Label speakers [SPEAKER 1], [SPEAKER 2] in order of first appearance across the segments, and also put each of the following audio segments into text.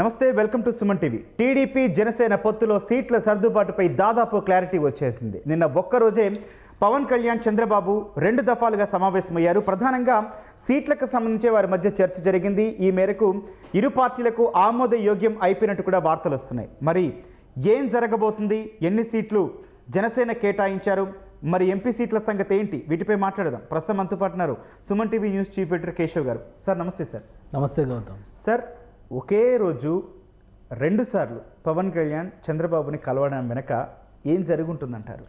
[SPEAKER 1] నమస్తే welcome to Suman TV. TDP Janasena పొత్తులో సీట్ల సర్దుబాటుపై దాదాపు క్లారిటీ వచ్చేసింది. నిన్న ఒక్కరోజే పవన్ కళ్యాణ్ చంద్రబాబు రెండు దఫాలుగా సమావేశమయ్యారు. ప్రధానంగా సీట్లకు సంబంధించి వారి మధ్య చర్చ జరిగింది. ఈ మేరకు ఇరు పార్టీలకు ఆమోదయోగ్యం అయిపోయినట్టు కూడా వార్తలు వస్తున్నాయి. మరి ఏం జరగబోతుంది? ఎన్ని సీట్లు జనసేన కేటాయించారు? మరి ఎంపీ సీట్ల సంగతి ఏంటి? వీటిపై మాట్లాడదాం. ప్రస్తుతం మనతో పాటు ఉన్నారు Suman TV news chief editor Keshav garu. Sir నమస్తే సార్.
[SPEAKER 2] నమస్తే గౌతమ్.
[SPEAKER 1] సార్ ఒకే రోజు రెండుసార్లు పవన్ కళ్యాణ్ చంద్రబాబుని కలవడం వెనక ఏం జరుగుంటుందంటారు?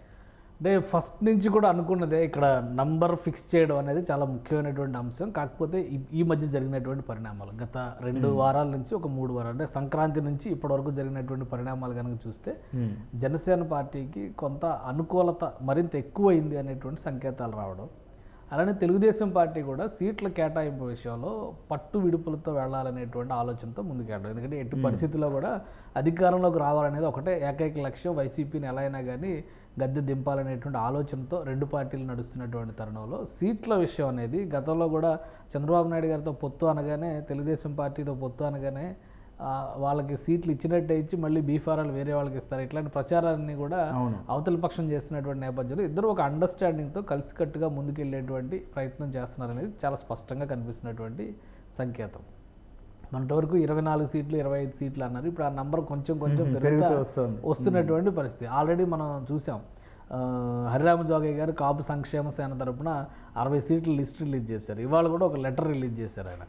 [SPEAKER 2] అంటే ఫస్ట్ నుంచి కూడా అనుకున్నదే ఇక్కడ నంబర్ ఫిక్స్ చేయడం అనేది చాలా ముఖ్యమైనటువంటి అంశం. కాకపోతే ఈ- ఈ మధ్య జరిగినటువంటి పరిణామాలు. గత రెండు వారాల నుంచి ఒక మూడు వారాలు అంటే సంక్రాంతి నుంచి ఇప్పటివరకు జరిగినటువంటి పరిణామాలు కనుక చూస్తే జనసేన పార్టీకి కొంత అనుకూలత మరింత ఎక్కువైంది అనేటువంటి సంకేతాలు రావడం అలానే తెలుగుదేశం పార్టీ కూడా సీట్ల కేటాయింపు విషయంలో పట్టు విడుపులతో వెళ్ళాలనేటువంటి ఆలోచనతో ముందుకెళ్ళడం. ఎందుకంటే ఎట్టి పరిస్థితుల్లో కూడా అధికారంలోకి రావాలనేది ఒకటే. ఏకైక లక్ష్యం వైసీపీని ఎలా అయినా కానీ గద్దె దింపాలనేటువంటి ఆలోచనతో రెండు పార్టీలు నడుస్తున్నటువంటి తరుణంలో సీట్ల విషయం అనేది గతంలో కూడా చంద్రబాబు నాయుడు గారితో పొత్తు అనగానే తెలుగుదేశం పార్టీతో పొత్తు అనగానే వాళ్ళకి సీట్లు ఇచ్చినట్టే ఇచ్చి మళ్ళీ బీఫారాలు వేరే వాళ్ళకి ఇస్తారు. ఇట్లాంటి ప్రచారాన్ని కూడా. అవతల పక్షం చేస్తున్నటువంటి నేపథ్యంలో ఇద్దరు ఒక అండర్స్టాండింగ్తో కలిసికట్టుగా ముందుకెళ్ళేటువంటి ప్రయత్నం చేస్తున్నారనేది చాలా స్పష్టంగా కనిపిస్తున్నటువంటి సంకేతం. మొన్నటి వరకు ఇరవై నాలుగు సీట్లు ఇరవై ఐదు సీట్లు అన్నారు. ఇప్పుడు ఆ నంబర్ కొంచెం కొంచెం
[SPEAKER 1] పెరుగుతూ.
[SPEAKER 2] వస్తున్నటువంటి పరిస్థితి. ఆల్రెడీ మనం చూసాం. హరిరామ జోగయ్య గారు కాపు సంక్షేమ సేన తరపున అరవై సీట్లు లిస్ట్ రిలీజ్ చేశారు. ఇవాళ కూడా ఒక లెటర్ రిలీజ్ చేశారు ఆయన.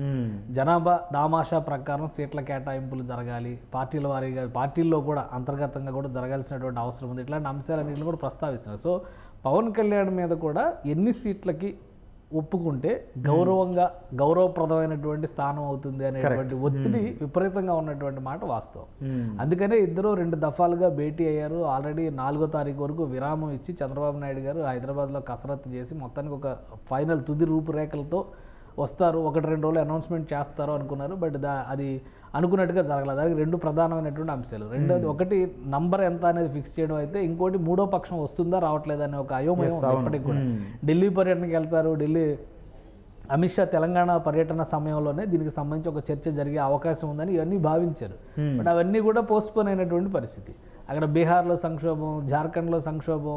[SPEAKER 2] జనాభా దామాషా ప్రకారం సీట్ల కేటాయింపులు జరగాలి. పార్టీల వారీగా పార్టీల్లో కూడా అంతర్గతంగా కూడా జరగాల్సినటువంటి అవసరం ఉంది. ఇట్లాంటి అంశాలన్నింటిని కూడా ప్రస్తావిస్తున్నారు. సో పవన్ కళ్యాణ్ మీద కూడా ఎన్ని సీట్లకి ఒప్పుకుంటే గౌరవంగా గౌరవప్రదమైనటువంటి స్థానం అవుతుంది అనేటువంటి ఒత్తిడి విపరీతంగా ఉన్నటువంటి మాట వాస్తవం.
[SPEAKER 1] మ్మ్.
[SPEAKER 2] అందుకనే ఇద్దరు రెండు దఫాలుగా భేటీ అయ్యారు. ఆల్రెడీ నాలుగో తారీఖు వరకు విరామం ఇచ్చి చంద్రబాబు నాయుడు గారు హైదరాబాద్లో కసరత్తు చేసి మొత్తానికి ఒక ఫైనల్ తుది రూపురేఖలతో వస్తారు. ఒకటి రెండు రోజులు అనౌన్స్మెంట్ చేస్తారు అనుకున్నారు. బట్ దా అది అనుకున్నట్టుగా జరగలేదు. దానికి రెండు ప్రధానమైనటువంటి అంశాలు. రెండోది ఒకటి నంబర్ ఎంత అనేది ఫిక్స్ చేయడం అయితే ఇంకోటి మూడో పక్షం వస్తుందా రావట్లేదా అనే ఒక అయోమయం ఇప్పటికి కూడా. ఢిల్లీ పర్యటనకి వెళ్తారు. ఢిల్లీ అమిత్ షా తెలంగాణ పర్యటన సమయంలోనే దీనికి సంబంధించి ఒక చర్చ జరిగే అవకాశం ఉందని ఇవన్నీ భావించారు. బట్ అవన్నీ కూడా పోస్ట్పోన్ అయినటువంటి పరిస్థితి. అక్కడ బీహార్లో సంక్షోభం జార్ఖండ్లో సంక్షోభం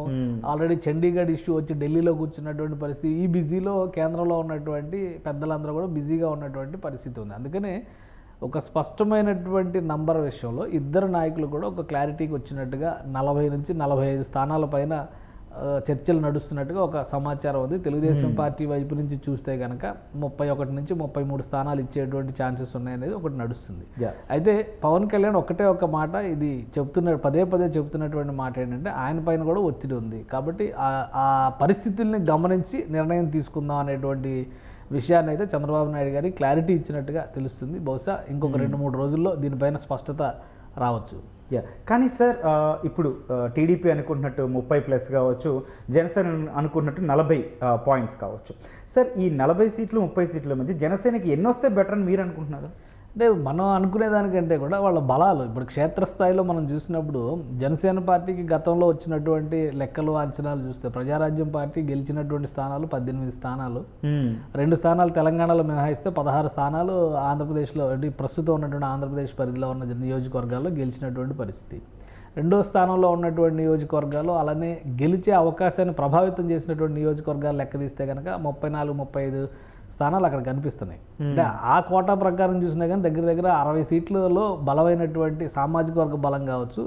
[SPEAKER 2] ఆల్రెడీ చండీగఢ్ ఇష్యూ వచ్చి ఢిల్లీలో కూర్చున్నటువంటి పరిస్థితి. ఈ బిజీలో కేంద్రంలో ఉన్నటువంటి పెద్దలందరూ కూడా బిజీగా ఉన్నటువంటి పరిస్థితి ఉంది. అందుకనే ఒక స్పష్టమైనటువంటి నంబర్ విషయంలో ఇద్దరు నాయకులు కూడా ఒక క్లారిటీకి వచ్చినట్టుగా నలభై నుంచి నలభై ఐదు స్థానాల పైన చర్చలు నడుస్తున్నట్టుగా ఒక సమాచారం ఉంది. తెలుగుదేశం పార్టీ వైపు నుంచి చూస్తే కనుక ముప్పై ఒకటి నుంచి ముప్పై మూడు స్థానాలు ఇచ్చేటువంటి ఛాన్సెస్ ఉన్నాయనేది ఒకటి నడుస్తుంది. అయితే పవన్ కళ్యాణ్ ఒకటే ఒక మాట ఇది చెప్తున్న పదే పదే చెప్తున్నటువంటి మాట ఏంటంటే ఆయన పైన కూడా ఒత్తిడి ఉంది. కాబట్టి ఆ- ఆ పరిస్థితుల్ని గమనించి నిర్ణయం తీసుకుందాం అనేటువంటి విషయాన్ని అయితే చంద్రబాబు నాయుడు గారి క్లారిటీ ఇచ్చినట్టుగా తెలుస్తుంది. బహుశా ఇంకొక రెండు మూడు రోజుల్లో దీనిపైన స్పష్టత రావచ్చు.
[SPEAKER 1] యా కానీ సార్ ఇప్పుడు టీడీపీ అనుకుంటున్నట్టు ముప్పై ప్లస్ కావచ్చు జనసేన అనుకున్నట్టు నలభై పాయింట్స్ కావచ్చు. సార్ ఈ నలభై సీట్లు ముప్పై సీట్ల మధ్య జనసేనకి ఎన్ని వస్తే బెటర్ అని మీరు అనుకుంటున్నారు?
[SPEAKER 2] అంటే మనం అనుకునే దానికంటే కూడా వాళ్ళ బలాలు. ఇప్పుడు క్షేత్రస్థాయిలో మనం చూసినప్పుడు జనసేన పార్టీకి గతంలో వచ్చినటువంటి లెక్కలు అంచనాలు చూస్తే ప్రజారాజ్యం పార్టీ గెలిచినటువంటి స్థానాలు పద్దెనిమిది స్థానాలు. రెండు స్థానాలు తెలంగాణలో మినహాయిస్తే పదహారు స్థానాలు ఆంధ్రప్రదేశ్లో అంటే ప్రస్తుతం ఉన్నటువంటి ఆంధ్రప్రదేశ్ పరిధిలో ఉన్న నియోజకవర్గాల్లో గెలిచినటువంటి పరిస్థితి. రెండో స్థానంలో ఉన్నటువంటి నియోజకవర్గాలు అలానే గెలిచే అవకాశాన్ని ప్రభావితం చేసినటువంటి నియోజకవర్గాలు లెక్క తీస్తే కనుక ముప్పై నాలుగు ముప్పై ఐదు స్థానాలు అక్కడ కనిపిస్తున్నాయి. అంటే ఆ కోటా ప్రకారం చూసినా కానీ దగ్గర దగ్గర అరవై సీట్లలో బలమైనటువంటి సామాజిక వర్గ బలం కావచ్చు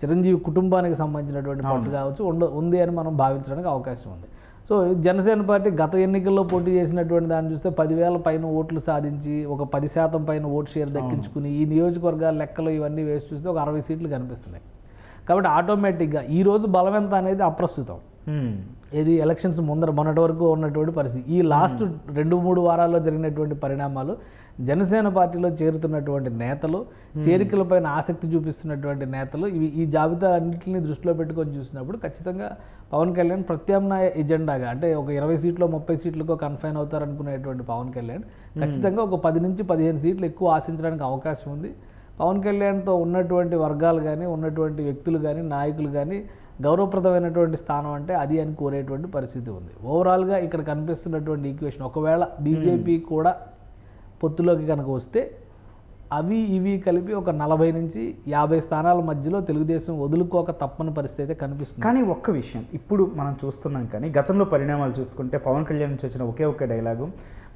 [SPEAKER 2] చిరంజీవి కుటుంబానికి సంబంధించినటువంటి పట్టు కావచ్చు ఉండ ఉంది అని మనం భావించడానికి అవకాశం ఉంది. సో జనసేన పార్టీ గత ఎన్నికల్లో పోటీ చేసినటువంటి దాన్ని చూస్తే పదివేల పైన ఓట్లు సాధించి ఒక పది శాతం పైన ఓటు షేర్ దక్కించుకుని ఈ నియోజకవర్గాల లెక్కలు ఇవన్నీ వేసి చూస్తే ఒక అరవై సీట్లు కనిపిస్తున్నాయి. కాబట్టి ఆటోమేటిక్గా ఈ రోజు బలం ఎంత అనేది అప్రస్తుతం. ఇది ఎలక్షన్స్ ముందర మొన్నటి వరకు ఉన్నటువంటి పరిస్థితి. ఈ లాస్ట్ రెండు మూడు వారాల్లో జరిగినటువంటి పరిణామాలు జనసేన పార్టీలో చేరుతున్నటువంటి నేతలు చేరికలపైన ఆసక్తి చూపిస్తున్నటువంటి నేతలు ఇవి ఈ జాబితా అన్నింటిని దృష్టిలో పెట్టుకొని చూసినప్పుడు ఖచ్చితంగా పవన్ కళ్యాణ్ ప్రత్యామ్నాయ ఎజెండాగా అంటే ఒక ఇరవై సీట్లో ముప్పై సీట్లకో కన్ఫైన్ అవుతారనుకునేటువంటి పవన్ కళ్యాణ్ ఖచ్చితంగా ఒక పది నుంచి పదిహేను సీట్లు ఎక్కువ ఆశించడానికి అవకాశం ఉంది. పవన్ కళ్యాణ్తో ఉన్నటువంటి వర్గాలు కానీ ఉన్నటువంటి వ్యక్తులు కానీ నాయకులు కానీ గౌరవప్రదమైనటువంటి స్థానం అంటే అది అని కోరేటువంటి పరిస్థితి ఉంది. ఓవరాల్గా ఇక్కడ కనిపిస్తున్నటువంటి ఈక్వేషన్ ఒకవేళ బీజేపీ కూడా పొత్తులోకి కనుక వస్తే అవి ఇవి కలిపి ఒక నలభై నుంచి యాభై స్థానాల మధ్యలో తెలుగుదేశం వదులుకోక తప్పని పరిస్థితి అయితే కనిపిస్తుంది.
[SPEAKER 1] కానీ ఒక్క విషయం ఇప్పుడు మనం చూస్తున్నాం కానీ గతంలో పరిణామాలు చూసుకుంటే పవన్ కళ్యాణ్ నుంచి వచ్చిన ఒకే ఒక్క డైలాగు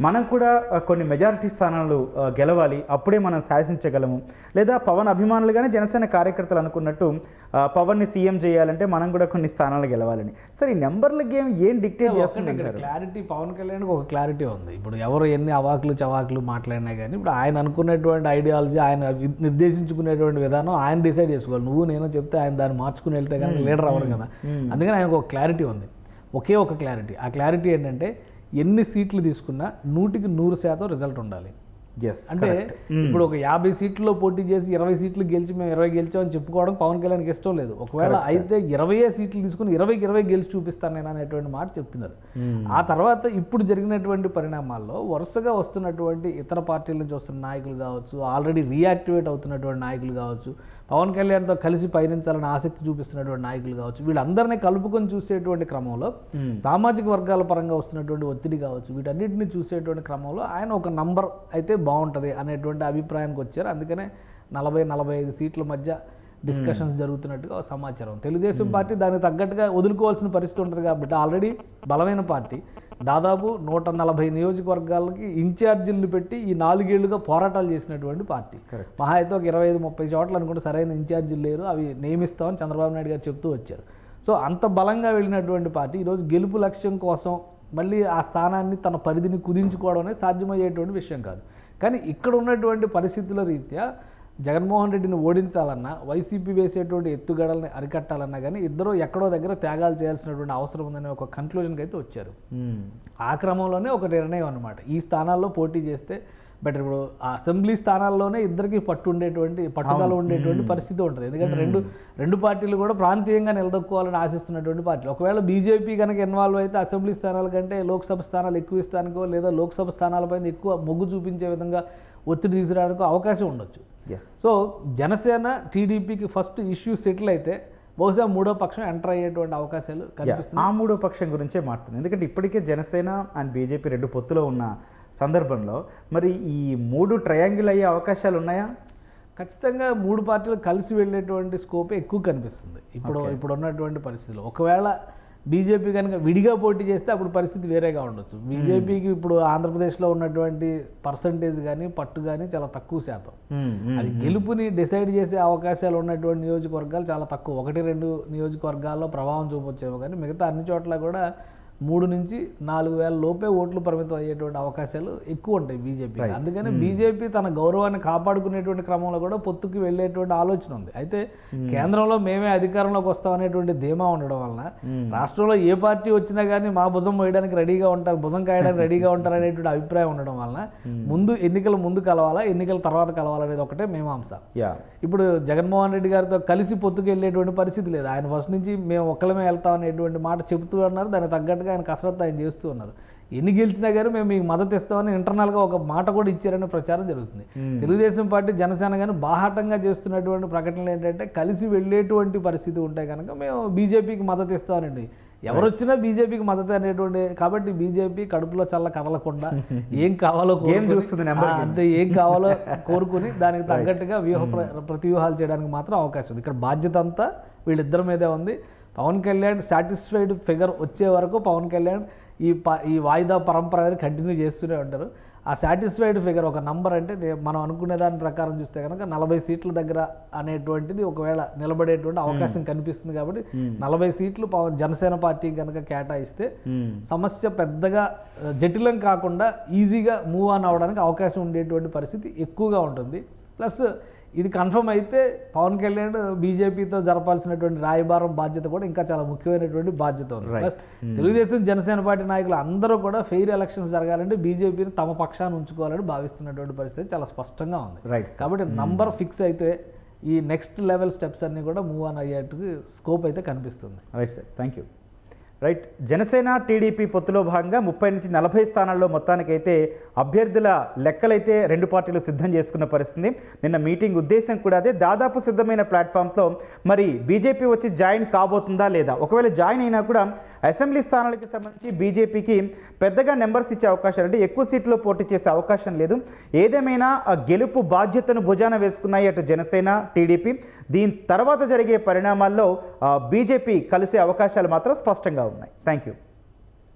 [SPEAKER 1] మనం కూడా కొన్ని మెజారిటీ స్థానాలు గెలవాలి అప్పుడే మనం శాసించగలము. లేదా పవన్ అభిమానులుగానే జనసేన కార్యకర్తలు అనుకున్నట్టు పవన్ని సీఎం చేయాలంటే మనం కూడా కొన్ని స్థానాలు గెలవాలని. సరే ఈ నెంబర్ల గేమ్ ఏం డిక్టేట్ చేస్తుంది
[SPEAKER 2] క్లారిటీ పవన్ కళ్యాణ్కి ఒక క్లారిటీ ఉంది. ఇప్పుడు ఎవరు ఎన్ని అవాకులు చవాకులు మాట్లాడినా కానీ ఇప్పుడు ఆయన అనుకున్నటువంటి ఐడియాలజీ ఆయన నిర్దేశించుకునేటువంటి విధానం ఆయన డిసైడ్ చేసుకోవాలి. నువ్వు నేను చెప్తే ఆయన దాన్ని మార్చుకుని వెళ్తే కనుక లీడర్ అవ్వరు కదా. అందుకని ఆయనకు ఒక క్లారిటీ ఉంది. ఒకే ఒక క్లారిటీ ఆ క్లారిటీ ఏంటంటే ఎన్ని సీట్లు తీసుకున్నా నూటికి నూరు శాతం రిజల్ట్ ఉండాలి. అంటే ఇప్పుడు ఒక యాభై సీట్లలో పోటీ చేసి ఇరవై సీట్లు గెలిచి మేము ఇరవై గెలిచామని చెప్పుకోవడం పవన్ కళ్యాణ్కి ఇష్టం లేదు. ఒకవేళ అయితే ఇరవై సీట్లు తీసుకుని ఇరవైకి ఇరవై గెలిచి చూపిస్తాను నేను అనేటువంటి మాట చెప్తున్నారు. ఆ తర్వాత ఇప్పుడు జరిగినటువంటి పరిణామాల్లో వరుసగా వస్తున్నటువంటి ఇతర పార్టీల నుంచి వస్తున్న నాయకులు కావచ్చు ఆల్రెడీ రీయాక్టివేట్ అవుతున్నటువంటి నాయకులు కావచ్చు పవన్ కళ్యాణ్తో కలిసి పయనించాలని ఆసక్తి చూపిస్తున్నటువంటి నాయకులు కావచ్చు వీళ్ళందరినీ కలుపుకొని చూసేటువంటి క్రమంలో సామాజిక వర్గాల పరంగా వస్తున్నటువంటి ఒత్తిడి కావచ్చు వీటన్నిటిని చూసేటువంటి క్రమంలో ఆయన ఒక నంబర్ అయితే బాగుంటుంది అనేటువంటి అభిప్రాయానికి వచ్చారు. అందుకనే నలభై నలభై ఐదు సీట్ల మధ్య డిస్కషన్స్ జరుగుతున్నట్టుగా సమాచారం తెలుగుదేశం పార్టీ దానికి తగ్గట్టుగా వదులుకోవాల్సిన పరిస్థితి ఉంటుంది కాబట్టి ఆల్రెడీ బలమైన పార్టీ. దాదాపు నూట నలభై నియోజకవర్గాలకి ఇన్ఛార్జీలను పెట్టి ఈ నాలుగేళ్ళుగా పోరాటాలు చేసినటువంటి పార్టీ.
[SPEAKER 1] Correct.
[SPEAKER 2] మహా అయితే ఒక ఇరవై ఐదు ముప్పై చోట్ల అనుకుంటే సరైన ఇన్ఛార్జీలు లేరు. అవి నియమిస్తామని చంద్రబాబు నాయుడు గారు చెప్తూ వచ్చారు. సో అంత బలంగా వెళ్ళినటువంటి పార్టీ ఈరోజు గెలుపు లక్ష్యం కోసం మళ్ళీ ఆ స్థానాన్ని తన పరిధిని కుదించుకోవడం అనేది సాధ్యమయ్యేటువంటి విషయం కాదు. కానీ ఇక్కడ ఉన్నటువంటి పరిస్థితుల రీత్యా జగన్మోహన్ రెడ్డిని ఓడించాలన్నా వైసీపీ వేసేటువంటి ఎత్తుగడల్ని అరికట్టాలన్నా కానీ ఇద్దరు ఎక్కడో దగ్గర త్యాగాలు చేయాల్సినటువంటి అవసరం ఉందనే ఒక కన్క్లూజన్కి అయితే వచ్చారు. ఆ క్రమంలోనే ఒక నిర్ణయం అనమాట ఈ స్థానాల్లో పోటీ చేస్తే బెటర్ ఇప్పుడు అసెంబ్లీ స్థానాల్లోనే ఇద్దరికి పట్టు ఉండేటువంటి పట్టుదల ఉండేటువంటి పరిస్థితి ఉంటుంది. ఎందుకంటే రెండు రెండు పార్టీలు కూడా ప్రాంతీయంగా నిలదొక్కోవాలని ఆశిస్తున్నటువంటి పార్టీలు. ఒకవేళ బీజేపీ కనుక ఇన్వాల్వ్ అయితే అసెంబ్లీ స్థానాల కంటే లోక్సభ స్థానాలు ఎక్కువ ఇస్తానికో లేదా లోక్సభ స్థానాలపైన ఎక్కువ మొగ్గు చూపించే విధంగా ఒత్తిడి తీసుకురావడానికి అవకాశం ఉండొచ్చు.
[SPEAKER 1] ఎస్
[SPEAKER 2] సో జనసేన టీడీపీకి ఫస్ట్ ఇష్యూ సెటిల్ అయితే బహుశా మూడో పక్షం ఎంటర్ అయ్యేటువంటి అవకాశాలు కనిపిస్తున్నాయి.
[SPEAKER 1] ఆ మూడో పక్షం గురించే మాట్లాడుతుంది ఎందుకంటే ఇప్పటికే జనసేన అండ్ బీజేపీ రెండు పొత్తులో ఉన్న సందర్భంలో మరి ఈ మూడు ట్రయాంగిల్ అయ్యే అవకాశాలు ఉన్నాయా?
[SPEAKER 2] ఖచ్చితంగా మూడు పార్టీలు కలిసి వెళ్ళేటువంటి స్కోప్ ఎక్కువ కనిపిస్తుంది. ఇప్పుడు ఇప్పుడు ఉన్నటువంటి పరిస్థితుల్లో ఒకవేళ బీజేపీ కనుక విడిగా పోటీ చేస్తే అప్పుడు పరిస్థితి వేరేగా ఉండొచ్చు. బీజేపీకి ఇప్పుడు ఆంధ్రప్రదేశ్లో ఉన్నటువంటి పర్సంటేజ్ కానీ పట్టు కానీ చాలా తక్కువ శాతం. అది గెలుపుని డిసైడ్ చేసే అవకాశాలు ఉన్నటువంటి నియోజకవర్గాలు చాలా తక్కువ. ఒకటి రెండు నియోజకవర్గాల్లో ప్రభావం చూపొచ్చేమో కానీ మిగతా అన్ని చోట్ల కూడా మూడు నుంచి నాలుగు వేల లోపే ఓట్లు పరిమితం అయ్యేటువంటి అవకాశాలు ఎక్కువ ఉంటాయి బీజేపీ అందుకని బీజేపీ తన గౌరవాన్ని కాపాడుకునేటువంటి క్రమంలో కూడా పొత్తుకి వెళ్ళేటువంటి ఆలోచన ఉంది. అయితే కేంద్రంలో మేమే అధికారంలోకి వస్తాం అనేటువంటి ధీమా ఉండడం వలన రాష్ట్రంలో ఏ పార్టీ వచ్చినా కానీ మా భుజం వేయడానికి రెడీగా ఉంటారు భుజం కాయడానికి రెడీగా ఉంటారు అనేటువంటి అభిప్రాయం ఉండడం వలన ముందు ఎన్నికల ముందు కలవాలా ఎన్నికల తర్వాత కలవాలనేది ఒకటే మేమాంస
[SPEAKER 1] యా
[SPEAKER 2] ఇప్పుడు జగన్మోహన్ రెడ్డి గారితో కలిసి పొత్తుకు వెళ్ళేటువంటి పరిస్థితి లేదు. ఆయన ఫస్ట్ నుంచి మేము ఒక్కలమే వెళ్తాం అనేటువంటి మాట చెబుతూ ఉన్నారు. దానికి తగ్గట్టుగా ఆయన కసరత్తు ఆయన చేస్తూ ఉన్నారు. ఎన్ని గెలిచినా కానీ మేము మీకు మద్దతు ఇస్తామని ఇంటర్నల్గా ఒక మాట కూడా ఇచ్చారనే ప్రచారం జరుగుతుంది. తెలుగుదేశం పార్టీ జనసేన కానీ బాహాటంగా చేస్తున్నటువంటి ప్రకటనలు ఏంటంటే కలిసి వెళ్ళేటువంటి పరిస్థితి ఉంటే కనుక మేము బీజేపీకి మద్దతు ఇస్తామనండి ఎవరు వచ్చినా బీజేపీకి మద్దతు అనేటువంటి కాబట్టి బీజేపీ కడుపులో చల్ల కదలకుండా ఏం కావాలో కోరుకొని-
[SPEAKER 1] చూస్తుంది
[SPEAKER 2] అంతే ఏం కావాలో కోరుకుని దానికి తగ్గట్టుగా వ్యూహ ప్ర- ప్రతివ్యూహాలు చేయడానికి మాత్రం అవకాశం ఉంది. ఇక్కడ బాధ్యత అంతా వీళ్ళిద్దరి మీదే ఉంది. పవన్ కళ్యాణ్ సాటిస్ఫైడ్ ఫిగర్ వచ్చే వరకు పవన్ కళ్యాణ్ ఈ ప ఈ వాయిదా పరంపర అనేది కంటిన్యూ చేస్తూనే ఉంటారు. ఆ సాటిస్ఫైడ్ ఫిగర్ ఒక నంబర్ అంటే మనం అనుకునే దాని ప్రకారం చూస్తే కనుక నలభై సీట్ల దగ్గర అనేటువంటిది ఒకవేళ నిలబడేటువంటి అవకాశం కనిపిస్తుంది కాబట్టి నలభై సీట్లు పవన్ జనసేన పార్టీకి కనుక కేటాయిస్తే. సమస్య పెద్దగా జటిలం కాకుండా ఈజీగా మూవ్ ఆన్ అవ్వడానికి అవకాశం ఉండేటువంటి పరిస్థితి ఎక్కువగా ఉంటుంది. ప్లస్ ఇది కన్ఫర్మ్ అయితే పవన్ కళ్యాణ్ బీజేపీతో జరపాల్సినటువంటి రాయబారం బాధ్యత కూడా ఇంకా చాలా ముఖ్యమైనటువంటి బాధ్యత ఉంది. ప్లస్ తెలుగుదేశం జనసేన పార్టీ నాయకులు అందరూ కూడా ఫెయిర్ ఎలక్షన్స్ జరగాలంటే బీజేపీని తమ పక్షాన్ని ఉంచుకోవాలని భావిస్తున్నటువంటి పరిస్థితి చాలా స్పష్టంగా ఉంది.
[SPEAKER 1] రైట్
[SPEAKER 2] కాబట్టి నంబర్ ఫిక్స్ అయితే ఈ నెక్స్ట్ లెవెల్ స్టెప్స్ అన్నీ కూడా మూవ్ ఆన్ అయ్యేట్టుగా స్కోప్ అయితే కనిపిస్తుంది.
[SPEAKER 1] Right sir thank you right. Janasena TDP పొత్తులో భాగంగా ముప్పై నుంచి నలభై స్థానాల్లో మొత్తానికైతే అభ్యర్థుల లెక్కలైతే రెండు పార్టీలు సిద్ధం చేసుకున్న పరిస్థితి. నిన్న మీటింగ్ ఉద్దేశం కూడా అదే. దాదాపు సిద్ధమైన ప్లాట్ఫామ్తో మరి బీజేపీ వచ్చి జాయిన్ కాబోతుందా లేదా? ఒకవేళ జాయిన్ అయినా కూడా అసెంబ్లీ స్థానాలకు సంబంధించి బీజేపీకి పెద్దగా నెంబర్స్ ఇచ్చే అవకాశాలు అంటే ఎక్కువ సీట్లో పోటీ చేసే అవకాశం లేదు. ఏదేమైనా ఆ గెలుపు బాధ్యతను భుజాన వేసుకున్నాయి అటు జనసేన టీడీపీ. దీని తర్వాత జరిగే పరిణామాల్లో బీజేపీ కలిసే అవకాశాలు మాత్రం స్పష్టంగా ఉన్నాయి థ్యాంక్ యూ